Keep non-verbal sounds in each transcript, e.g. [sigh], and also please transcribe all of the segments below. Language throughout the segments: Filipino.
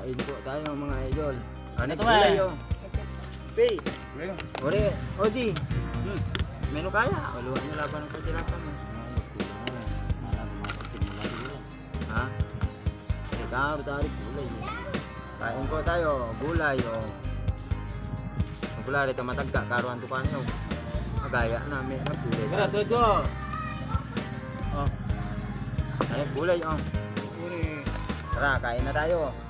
Kain po tayo mga idol. Ano ba gulay eh? oh. Pay. Ore, Odi. Hmm. Menu kaya. Waluan niyo laban ng kasirapan mo. Ha? Ikaw, tarik gulay. Kain po tayo, gulay oh. Ang gulay ito matagda, karuan to kanyo. Magaya namin ang gulay. Kira, tuto. Oh. Ay, gulay oh. Tara, kain na tayo.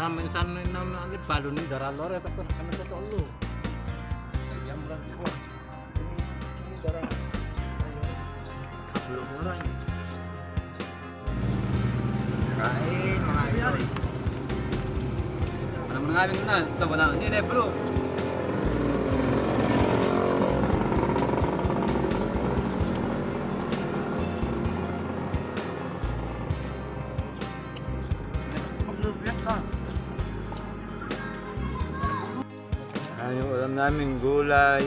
Nah, minsan na na na balo ni daralor ya tapi kami sa tolo. Belum mulai. Kain, mga idol. Ano mo nga na, ito ko na, hindi na Ano yung ulam namin, gulay.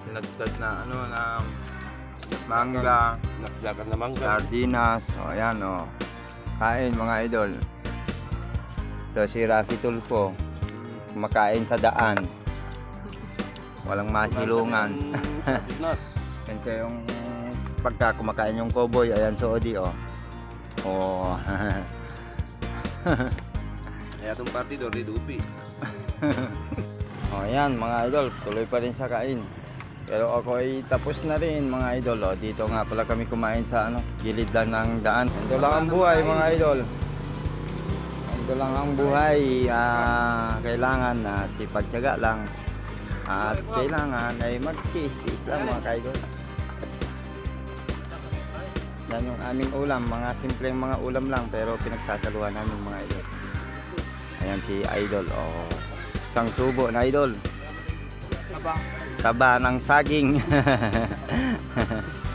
Pinagtad na ano na mangga, Nakjakan na mangga. sardinas. O ayan o. Kain mga idol. Ito si Rafi Tulfo. Kumakain sa daan. Walang masilungan. Fitness. [laughs] Ganito yung pagka kumakain yung cowboy, ayan so Odi oh. [laughs] Kaya itong party doon, dupi. [laughs] oh, ayan mga idol, tuloy pa rin sa kain. Pero ako ay tapos na rin mga idol. Oh. Dito nga pala kami kumain sa ano, gilid lang ng daan. Ito lang ang buhay mga idol. Ito lang ang buhay. Ah, kailangan na sipagtyaga lang. At kailangan ay mag-tiis-tiis lang mga idol. Yan yung aming ulam, mga simpleng mga ulam lang pero pinagsasaluhan namin mga idol. Ayan si idol, oh. Isang tubo na idol. Taba ng saging. [laughs]